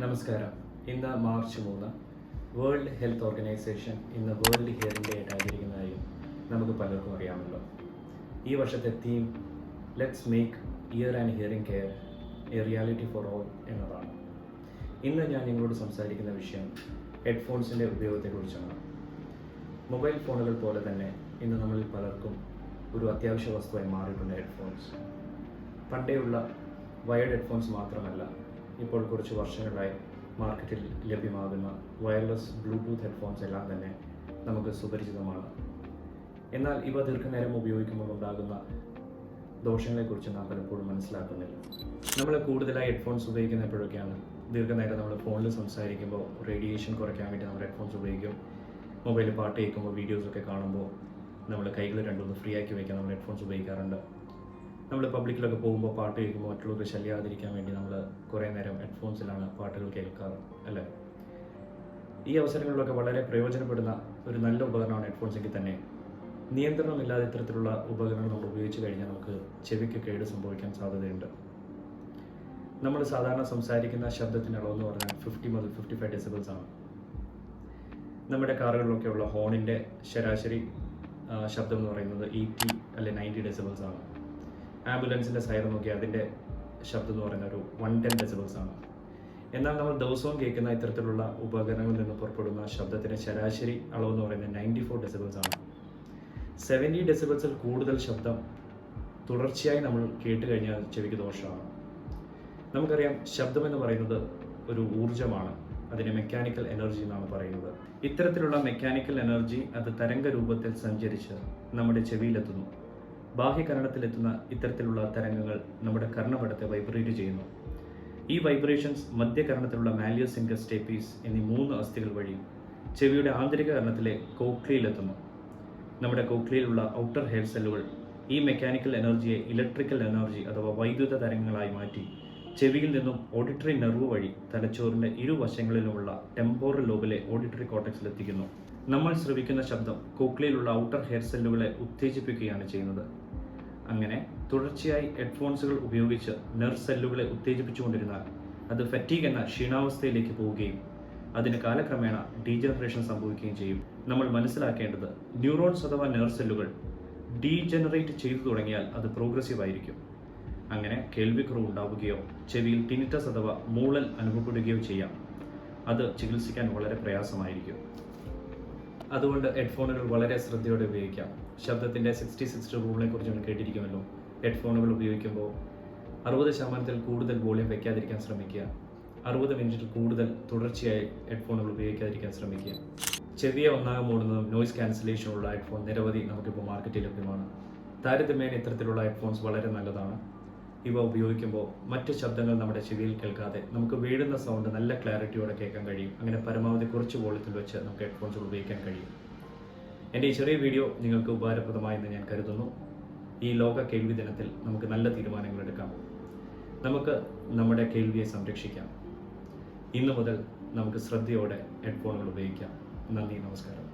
നമസ്കാരം. ഇന്ന് മാർച്ച് മൂന്ന്. വേൾഡ് ഹെൽത്ത് ഓർഗനൈസേഷൻ ഇന്ന് വേൾഡ് ഹിയറിംഗ് ഡേ ആയിട്ട് ആചരിക്കുന്നതായും നമുക്ക് പലർക്കും അറിയാമല്ലോ. ഈ വർഷത്തെ theme let's make ear and hearing care a reality for all എന്നതാണ്. ഇന്ന് ഞാൻ നിങ്ങളോട് സംസാരിക്കുന്ന വിഷയം ഹെഡ്ഫോൺസിന്റെ ഉപയോഗത്തെക്കുറിച്ചാണ്. മൊബൈൽ ഫോണുകൾ പോലെ തന്നെ ഇന്ന് നമ്മളിൽ പലർക്കും ഒരു അത്യാവശ്യ വസ്തുവായി മാറിയിട്ടുണ്ട് ഹെഡ്ഫോൺസ്. പണ്ടേയുള്ള വയർഡ് ഹെഡ്ഫോൺസ് മാത്രമല്ല ഇപ്പോൾ കുറച്ച് വർഷങ്ങളായി മാർക്കറ്റിൽ ലഭ്യമാകുന്ന വയർലെസ് ബ്ലൂടൂത്ത് ഹെഡ്ഫോൺസ് എല്ലാം തന്നെ നമുക്ക് സുപരിചിതമാണ്. എന്നാൽ ഇവ ദീർഘനേരം ഉപയോഗിക്കുമ്പോൾ ഉണ്ടാകുന്ന ദോഷങ്ങളെക്കുറിച്ച് നാം പലപ്പോഴും മനസ്സിലാക്കുന്നില്ല. നമ്മൾ കൂടുതലായി ഹെഡ്ഫോൺസ് ഉപയോഗിക്കുന്ന എപ്പോഴൊക്കെയാണ് ദീർഘനേരം നമ്മൾ ഫോണിൽ സംസാരിക്കുമ്പോൾ റേഡിയേഷൻ കുറയ്ക്കാൻ വേണ്ടി നമ്മൾ ഹെഡ്ഫോൺസ് ഉപയോഗിക്കും. മൊബൈലിൽ പാട്ട് കേൾക്കുമ്പോൾ വീഡിയോസൊക്കെ കാണുമ്പോൾ നമ്മൾ കൈകൾ രണ്ടൊന്ന് ഫ്രീ ആക്കി വയ്ക്കാൻ നമ്മൾ ഹെഡ്ഫോൺസ് ഉപയോഗിക്കാറുണ്ട്. നമ്മൾ പബ്ലിക്കിലൊക്കെ പോകുമ്പോൾ പാട്ട് കേൾക്കുമ്പോൾ മറ്റുള്ളവർക്ക് ശല്യാതിരിക്കാൻ വേണ്ടി നമ്മൾ കുറേ നേരം ഹെഡ്ഫോൺസിലാണ് പാട്ടുകൾ കേൾക്കാറ് അല്ലേ? ഈ അവസരങ്ങളിലൊക്കെ വളരെ പ്രയോജനപ്പെടുന്ന ഒരു നല്ല ഉപകരണമാണ് ഹെഡ്ഫോൺസ് എങ്കിൽ തന്നെ നിയന്ത്രണമില്ലാതെ ഇത്തരത്തിലുള്ള ഉപകരണങ്ങൾ നമ്മൾ ഉപയോഗിച്ച് കഴിഞ്ഞാൽ നമുക്ക് ചെവിക്ക് കേട് സംഭവിക്കാൻ സാധ്യതയുണ്ട്. നമ്മൾ സാധാരണ സംസാരിക്കുന്ന ശബ്ദത്തിന്റെ അളവെന്ന് പറഞ്ഞാൽ ഫിഫ്റ്റി മുതൽ ഫിഫ്റ്റി ഫൈവ് ഡെസിബിൾസ് ആണ്. നമ്മുടെ കാറുകളിലൊക്കെയുള്ള ഹോണിന്റെ ശരാശരി ശബ്ദം എന്ന് പറയുന്നത് എയ്റ്റി അല്ലെ നയന്റി ഡെസിബിൾസ് ആണ്. ആംബുലൻസിന്റെ സൈറൻ നോക്കി അതിന്റെ ശബ്ദം എന്ന് പറയുന്ന ഒരു വൺ ടെൻ ഡെസിബിൾസ് ആണ്. എന്നാൽ നമ്മൾ ദിവസവും കേൾക്കുന്ന ഇത്തരത്തിലുള്ള ഉപകരണങ്ങളിൽ നിന്ന് പുറപ്പെടുന്ന ശബ്ദത്തിന്റെ ശരാശരി അളവ് എന്ന് പറയുന്നത് നയന്റി ഫോർ ഡെസിബിൾസ് ആണ് സെവന്റി ഡെസിബിൾസിൽ കൂടുതൽ ശബ്ദം തുടർച്ചയായി നമ്മൾ കേട്ട് കഴിഞ്ഞാൽ ചെവിക്ക് ദോഷമാണ്. നമുക്കറിയാം ശബ്ദം എന്ന് പറയുന്നത് ഒരു ഊർജമാണ് അതിനെ മെക്കാനിക്കൽ എനർജി എന്നാണ് പറയുന്നത്. ഇത്തരത്തിലുള്ള മെക്കാനിക്കൽ എനർജി അത് തരംഗ രൂപത്തിൽ സഞ്ചരിച്ച് നമ്മുടെ ചെവിയിലെത്തുന്നു. ബാഹ്യകരണത്തിലെത്തുന്ന ഇത്തരത്തിലുള്ള തരംഗങ്ങൾ നമ്മുടെ കർണപടത്തെ വൈബ്രേറ്റ് ചെയ്യുന്നു. ഈ വൈബ്രേഷൻസ് മധ്യകരണത്തിലുള്ള മാലിയസ് ഇൻകസ് ടേപ്പീസ് എന്നീ മൂന്ന് അസ്ഥികൾ വഴി ചെവിയുടെ ആന്തരിക കരണത്തിലെ കോക്ലിയിലെത്തുന്നു നമ്മുടെ കോക്ലിയിലുള്ള ഔട്ടർ ഹെയർ സെല്ലുകൾ ഈ മെക്കാനിക്കൽ എനർജിയെ ഇലക്ട്രിക്കൽ എനർജി അഥവാ വൈദ്യുത തരംഗങ്ങളായി മാറ്റി ചെവിയിൽ നിന്നും ഓഡിറ്ററി നെർവ് വഴി തലച്ചോറിന്റെ ഇരുവശങ്ങളിലുമുള്ള ടെമ്പോറൽ ലോബിലെ ഓഡിറ്ററി കോട്ടക്സിൽ എത്തിക്കുന്നു നമ്മൾ ശ്രവിക്കുന്ന ശബ്ദം കോക്ലിയിലുള്ള ഔട്ടർ ഹെയർ സെല്ലുകളെ ഉത്തേജിപ്പിക്കുകയാണ് ചെയ്യുന്നത്. അങ്ങനെ തുടർച്ചയായി ഹെഡ്ഫോൺസുകൾ ഉപയോഗിച്ച് നെർവ് സെല്ലുകളെ ഉത്തേജിപ്പിച്ചുകൊണ്ടിരുന്നാൽ അത് ഫറ്റീഗ് എന്ന ക്ഷീണാവസ്ഥയിലേക്ക് പോവുകയും അതിന് കാലക്രമേണ ഡീജനറേഷൻ സംഭവിക്കുകയും ചെയ്യും. നമ്മൾ മനസ്സിലാക്കേണ്ടത് ന്യൂറോൺസ് അഥവാ നെർവ് സെല്ലുകൾ ഡീജനറേറ്റ് ചെയ്തു തുടങ്ങിയാൽ അത് പ്രോഗ്രസീവ് ആയിരിക്കും. അങ്ങനെ കേൾവിക്കുറവ് ഉണ്ടാവുകയോ ചെവിയിൽ ടിനിറ്റസ് അഥവാ മൂളൽ അനുഭവപ്പെടുകയോ ചെയ്യാം. അത് ചികിത്സിക്കാൻ വളരെ പ്രയാസമായിരിക്കും. അതുകൊണ്ട് ഹെഡ്ഫോണുകൾ വളരെ ശ്രദ്ധയോടെ ഉപയോഗിക്കാം. ശബ്ദത്തിന്റെ സിക്സ്റ്റി റൂമിനെ കുറിച്ച് നിങ്ങൾ കേട്ടിരിക്കുമല്ലോ. ഹെഡ്ഫോണുകൾ ഉപയോഗിക്കുമ്പോൾ അറുപത് ശതമാനത്തിൽ കൂടുതൽ വോളിയം വയ്ക്കാതിരിക്കാൻ ശ്രമിക്കുക. അറുപത് മിനിറ്റിൽ കൂടുതൽ തുടർച്ചയായി ഹെഡ്ഫോണുകൾ ഉപയോഗിക്കാതിരിക്കാൻ ശ്രമിക്കുക. ചെവിയെ ഒന്നാകെ മൂടുന്നതും നോയ്സ് ക്യാൻസലേഷനുള്ള ഹെഡ്ഫോൺ നിരവധി നമുക്കിപ്പോൾ മാർക്കറ്റിൽ ലഭ്യമാണ്. താരതമ്യേന ഇത്തരത്തിലുള്ള ഹെഡ്ഫോൺസ് വളരെ നല്ലതാണ്. ഇവ ഉപയോഗിക്കുമ്പോൾ മറ്റ് ശബ്ദങ്ങൾ നമ്മുടെ ചെവിയിൽ കേൾക്കാതെ നമുക്ക് വീഴുന്ന സൗണ്ട് നല്ല ക്ലാരിറ്റിയോടെ കേൾക്കാൻ കഴിയും. അങ്ങനെ പരമാവധി കുറച്ച് വോളിയത്തിൽ വെച്ച് നമുക്ക് ഹെഡ്ഫോൺസുകൾ ഉപയോഗിക്കാൻ കഴിയും. എന്റെ ഈ ചെറിയ വീഡിയോ നിങ്ങൾക്ക് ഉപകാരപ്രദമായെന്ന് ഞാൻ കരുതുന്നു. ഈ ലോക കേൾവി ദിനത്തിൽ നമുക്ക് നല്ല തീരുമാനങ്ങൾ എടുക്കാം. നമുക്ക് നമ്മുടെ കേൾവിയെ സംരക്ഷിക്കാം. ഇന്നു മുതൽ നമുക്ക് ശ്രദ്ധയോടെ ഹെഡ്ഫോണുകൾ ഉപയോഗിക്കാം. നന്ദി നമസ്കാരം.